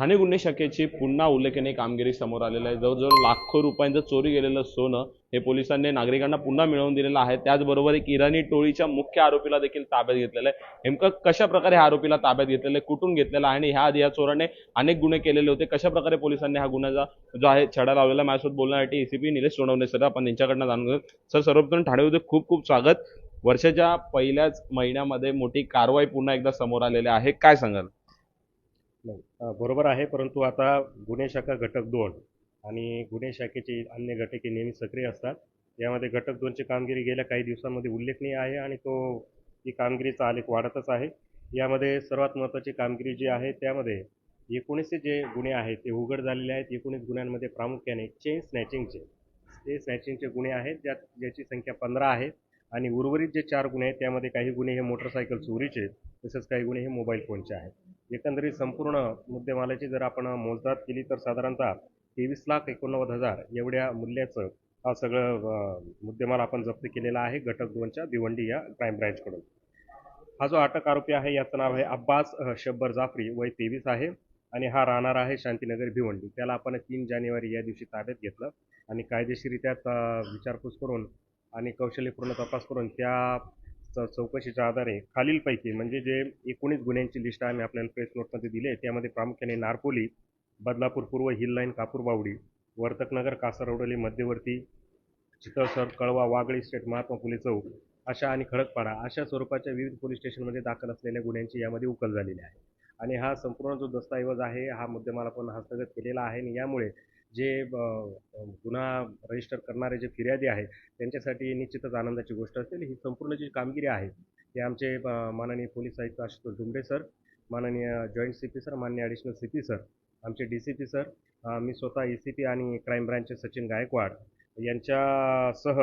ठाणे गुन्हे शाखेची पुन्हा उल्लेखनीय कामगिरी समोर आलेलं आहे. जवळजवळ लाखो रुपयांचं चोरी गेलेलं सोनं हे पोलिसांनी नागरिकांना पुन्हा मिळवून दिलेलं आहे. त्याचबरोबर एक इराणी टोळीच्या मुख्य आरोपीला देखील ताब्यात घेतलेलं आहे. नेमकं कशा प्रकारे ह्या आरोपीला ताब्यात घेतलेलं आहे कुठून घेतलेलं आहे? आणि ह्या आधी या चोराने अनेक गुन्हे केलेले होते. कशा प्रकारे पोलिसांनी हा गुन्ह्याचा जो आहे छडा लावलेला माझ्यासोबत बोलण्यासाठी एसीपी निलेश सोनवणे सर आपण त्यांच्याकडनं जाणून घेऊ. सर सर्वप्रथम ठाणेमध्ये खूप खूप स्वागत. वर्षाच्या पहिल्याच महिन्यामध्ये मोठी कारवाई पुन्हा एकदा समोर आलेली आहे. काय सांगाल? नाही. बरोबर आहे परंतु आता गुन्हे शाखा घटक दोन आणि गुन्हे शाखेचे अन्य घटके नेहमी सक्रिय असतात. यामध्ये घटक दोनची कामगिरी गेल्या काही दिवसांमध्ये उल्लेखनीय आहे आणि तो ती कामगिरीचा आलेख वाढतच आहे. यामध्ये सर्वात महत्त्वाची कामगिरी जी आहे त्यामध्ये एकोणीसशे जे गुन्हे आहेत ते उघड झालेले आहेत. एकोणीस गुन्ह्यांमध्ये प्रामुख्याने चेन स्नॅचिंगचे ते स्नॅचिंगचे गुन्हे आहेत ज्यात ज्याची संख्या पंधरा आहे आणि उर्वरित जे चार गुन्हे आहेत त्यामध्ये काही गुन्हे हे मोटरसायकल चोरीचे तसेच काही गुन्हे हे मोबाईल फोनचे आहेत. एकंदरीत संपूर्ण मुद्देमालाची जर आपण मोजदाद केली तर साधारणतः तेवीस लाख एकोणनव्वद हजार एवढ्या मूल्याचं हा सगळं मुद्देमाल आपण जप्त केलेला आहे घटक दोनच्या भिवंडी या क्राईम ब्रँचकडून. हा जो अटक आरोपी आहे याचं नाव आहे अब्बास शब्बर जाफरी वय तेवीस आहे आणि हा राहणार आहे शांतीनगर भिवंडी. त्याला आपण तीन जानेवारी या दिवशी ताब्यात घेतलं आणि कायदेशीरित्या विचारपूस करून आणि कौशल्यपूर्ण तपास करून त्या चौकशीच्या आधारे खालीलपैकी म्हणजे जे एकोणीस गुन्ह्यांची लिस्ट आम्ही आपल्याला प्रेस नोटमध्ये दिली आहे त्यामध्ये प्रामुख्याने नारपोली बदलापूर पूर्व हिल लाईन कापूरबावडी वर्तकनगर कासारवडली मध्यवर्ती चितळसर कळवा वागळी स्टेट महात्मा फुले चौक अशा आणि खडकपाडा अशा स्वरूपाच्या विविध पोलीस स्टेशनमध्ये दाखल असलेल्या गुन्ह्यांची यामध्ये उकल झालेली आहे. आणि हा संपूर्ण जो दस्तऐवज आहे हा मुद्देमाला पण हस्तगत केलेला आहे आणि यामुळे जे गुन्हा रजिस्टर करणारे जे फिर्यादी आहेत त्यांच्यासाठी निश्चितच आनंदाची गोष्ट असेल. ही संपूर्ण जी कामगिरी आहे ते आमचे माननीय पोलीस आयुक्त आशुतोष डुंबरे सर माननीय जॉईंट सी पी सर माननीय ॲडिशनल सी पी सर आमचे डी सी पी सर मी स्वतः ए सी पी आणि क्राईम ब्रँचचे सचिन गायकवाड यांच्यासह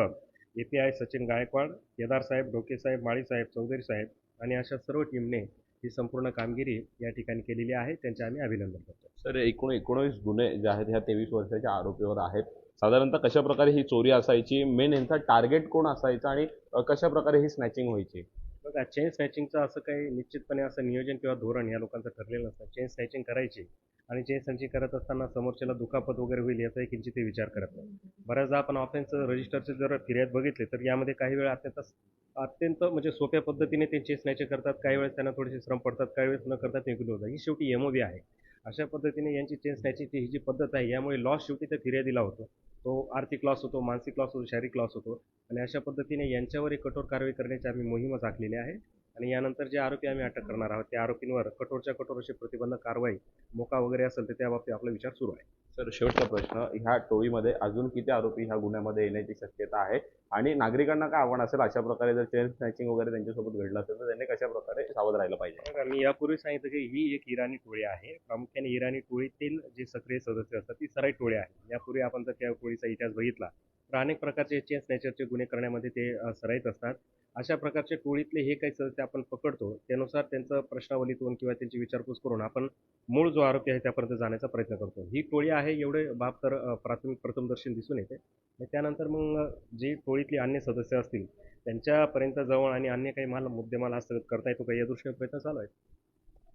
A P I Sachin Gaikwad Kedar साहेब डोके साहेब माळी साहेब चौधरी साहेब आणि अशा सर्व टीमने ही संपूर्ण कामगिरी या ठिकाणी केलेली आहे. त्यांचे आम्ही अभिनंदन करतो. सर एकूण एकोणवीस गुन्हे जे आहेत ह्या तेवीस वर्षाच्या आरोपीवर आहेत. साधारणतः कशा प्रकारे ही चोरी असायची? मेन यांचा टार्गेट कोण असायचा? आणि कशा प्रकारे ही स्नॅचिंग व्हायची? चेन स्नॅचिंगचं असं काही निश्चितपणे असं नियोजन किंवा धोरण या लोकांचं ठरलेलं नसतं. चेन स्नॅचिंग करायची आणि चेन स्नॅचिंग करत असताना समोरच्याला दुखापत वगैरे होईल याचाही किंचित ते विचार करत नाही. बऱ्याचदा आपण ऑफेन्स रजिस्टरचे जर फिर्याद बघितले तर यामध्ये काही वेळा अत्यंत अत्यंत म्हणजे सोप्या पद्धतीने ते चेन स्नॅचिंग करतात. काही वेळेस त्यांना थोडेसे श्रम पडतात काही वेळेस न करतात निघून होतात. ही शेवटी एमओबी आहे. अशा पद्धतीने यांची चेन स्नॅचिंगची ही जी पद्धत आहे यामुळे लॉस शेवटी त्या फिर्यादीला होतो. तो आर्थिक लॉस होतो मानसिक लॉस होतो शारीरिक लॉस होतो. आणि अशा पद्धतीने यांच्यावर एक कठोर कारवाई करण्याची आम्ही मोहीमच आखलेली आहे. आणि यानंतर जे आरोपी आम्ही अटक करणार आहोत त्या आरोपींवर कठोरच्या कठोर अशी प्रतिबंधक कारवाई मोका वगैरे असेल तर त्या बाबतीत आपला विचार सुरू आहे. सर शेवटचा प्रश्न ह्या टोळीमध्ये अजून किती आरोपी ह्या गुन्ह्यामध्ये येण्याची शक्यता आहे? आणि नागरिकांना काय आव्हान असेल? अशा प्रकारे जर चेन स्नॅचिंग वगैरे त्यांच्यासोबत घडलं असेल तर त्यांनी कशा प्रकारे सावध राहिलं पाहिजे? मी यापूर्वी सांगितलं की ही एक इराणी टोळी आहे. प्रामुख्याने इराणी टोळीतील जे सक्रिय सदस्य असतात ती सराई टोळी आहे. यापूर्वी आपण जर त्या टोळीचा इतिहास बघितला अनेक प्रकारचे चेन स्नॅचरचे गुन्हे करण्यामध्ये ते अ, सराईत असतात. अशा प्रकारचे टोळीतले हे काही सदस्य आपण पकडतो त्यानुसार त्यांचं प्रश्नावलीतून किंवा त्यांची विचारपूस करून आपण मूळ जो आरोपी आहे त्यापर्यंत जाण्याचा प्रयत्न करतो. ही टोळी आहे एवढे बाब तर प्राथमिक प्रथमदर्शन दिसून येते. त्यानंतर मग जी टोळीतली अन्य सदस्य असतील त्यांच्यापर्यंत जवळ आणि अन्य काही माल मुद्देमाल हस्तगत करता येतो का या दृष्टीने प्रयत्न चालू आहे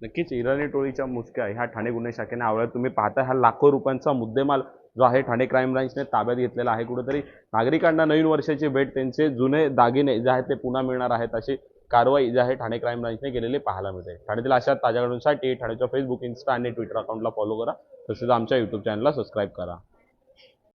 नक्कीच इराणी टोळीच्या मुसक्या ह्या ठाणे गुन्हे शाखेने आवळ्यात तुम्ही पाहता हा लाखो रुपयांचा मुद्देमाल जो आहे ठाणे क्राईम ब्रांचने ताब्यात घेतलेला आहे. कुठेतरी नागरिकांना नवीन वर्षाची भेट त्यांचे जुने दागिने जे आहेत ते पुन्हा मिळणार आहेत अशी कारवाई जी आहे ठाणे क्राईम ब्रांचने केलेली पाहायला मिळते. ठाण्यातील अशा ताज्या घडूंसाठी ठाण्याच्या फेसबुक इन्स्टा आणि ट्विटर अकाउंटला फॉलो करा. तसेच आमच्या यूट्यूब चॅनलला सबस्क्राईब करा.